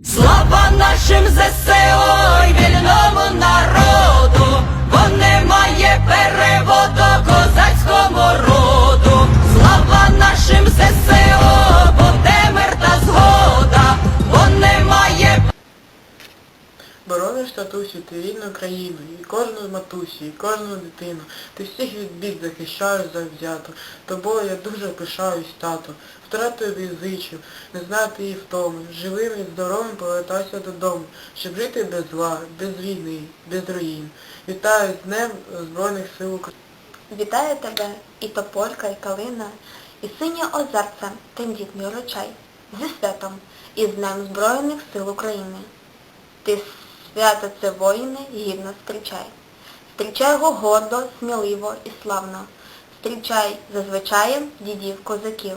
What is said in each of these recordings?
Слава нашим ЗСО й вільному народу, Борониш татусю, ти рідну країну, і кожну матусю, і кожну дитину. Ти всіх від бід захищаєш завзято. Тобою я дуже пишаюсь, тато. Втратою тобі не знати її втоми. Живим і здоровим повертайся додому, щоб жити без зла, без війни, без руїн. Вітаю з Днем Збройних сил України. Вітає тебе і тополька, і калина, і синє озерце, тендітний урочай, зі святом і з Днем Збройних сил України. Ти свято це воїни гідно зустрічай. Зустрічай його гордо, сміливо і славно. Зустрічай за звичаєм дідів козаків.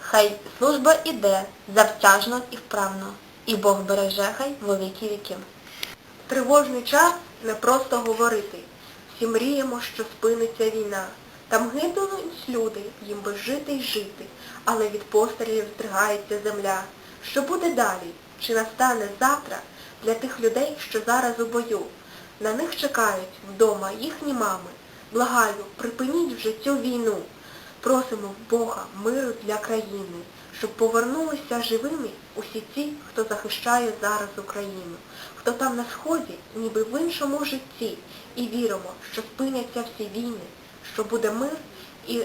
Хай служба іде завтяжно і вправно, і Бог береже хай во віки. Тривожний час не просто говорити. Всі мріємо, що спиниться війна. Там гинуть люди, їм би жити й жити, але від пострілів здригається земля. Що буде далі? Чи настане завтра для тих людей, що зараз у бою? На них чекають вдома їхні мами. Благаю, припиніть вже цю війну. Просимо в Бога миру для країни, щоб повернулися живими усі ті, хто захищає зараз Україну, хто там на сході, ніби в іншому житті, і віримо, що спиняться всі війни, що буде мир і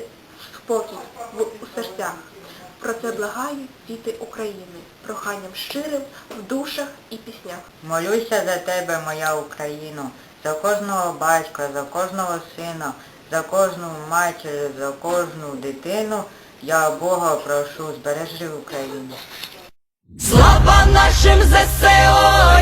спокій в, у серцях. Про це благають діти України, проханням щирим в душах і піснях. Молюся за тебе, моя Україно, за кожного батька, за кожного сина, за кожну матір, за кожну дитину. Я Бога прошу, збережи Україну. слава нашим ЗСО